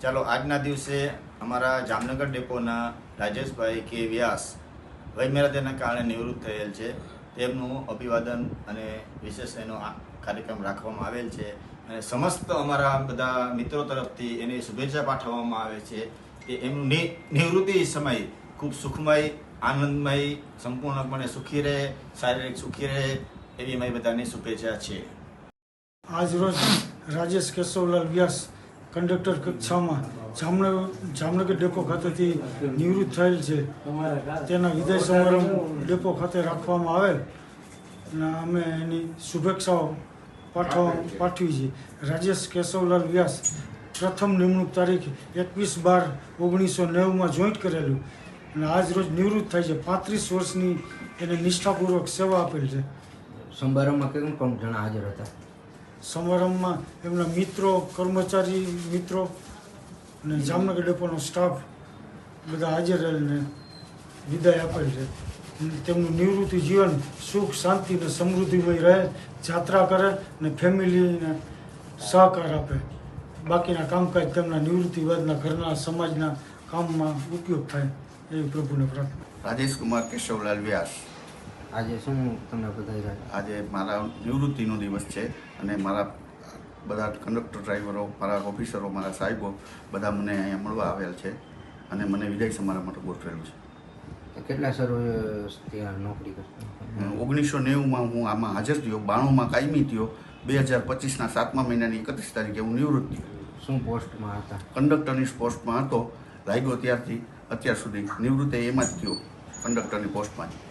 ચાલો, આજના દિવસે અમારા જામનગર ડેપોના રાજેશભાઈ કે વ્યાસ વયમેરાદના કારણે નિવૃત્ત થયેલ છે. તેમનું અભિવાદન અને વિશેષ એનો કાર્યક્રમ રાખવામાં આવેલ છે. અને સમસ્ત અમારા બધા મિત્રો તરફથી એની શુભેચ્છા પાઠવવામાં આવે છે કે એમનું નિવૃત્તિ સમય ખૂબ સુખમય, આનંદમય, સંપૂર્ણપણે સુખી રહે, શારીરિક સુખી રહે એવી અમારી બધાની શુભેચ્છા છે. આજરોજ રાજેશ કેશવલાલ વ્યાસ કંડક્ટર કક્ષામાં જામનગર જામનગર ડેપો ખાતેથી નિવૃત્ત થયેલ છે. તેના વિદાય સમારંભ ડેપો ખાતે રાખવામાં આવેલ. અને અમે એની શુભેચ્છાઓ પાઠવા પાઠવી છે. રાજેશ કેશવલાલ વ્યાસ પ્રથમ નિમણૂક તારીખ એકવીસ બાર ઓગણીસો નેવુંમાં જોઈન્ટ કરેલું. અને આજ રોજ નિવૃત્ત થાય છે. પાંત્રીસ વર્ષની એને નિષ્ઠાપૂર્વક સેવા આપેલ છે. સમારંભમાં કેમ કોણ જણા હાજર હતા? સમારંભમાં એમના મિત્રો, કર્મચારી મિત્રો અને જામનગર ડેપોનો સ્ટાફ બધા હાજર રહીને વિદાય આપેલ છે. તેમનું નિવૃત્તિ જીવન સુખ, શાંતિ અને સમૃદ્ધિમય રહે, જાત્રા કરે અને ફેમિલીને સહકાર આપે. બાકીના કામકાજ તેમના નિવૃત્તિ બાદના ઘરના સમાજના કામમાં ઉપયોગ થાય એવી પ્રભુને પ્રાર્થના. રાજેશ કુમાર કેશવલાલ વ્યાસ. આજે શું તમને બધા આજે મારા નિવૃત્તિનો દિવસ છે અને મારા બધા કંડક્ટર ડ્રાઈવરો મારા ઓફિસરો મારા સાહેબો બધા મને અહીંયા મળવા આવેલ છે અને મને વિદાય સમારંભ માટે ગોઠવેલું છે. કેટલા સર ત્યાં નોકરી કરતા? ઓગણીસો નેવુંમાં હું આમાં હાજર થયો બાણુંમાં કાયમી થયો બે હજાર પચીસના સાતમા મહિનાની એકત્રીસ તારીખે હું નિવૃત્ત થયો. શું પોસ્ટમાં હતા? કંડક્ટરની પોસ્ટમાં હતો લાગ્યો ત્યારથી અત્યાર સુધી નિવૃત્ત એમાં જ થયો કંડક્ટરની પોસ્ટમાં જ.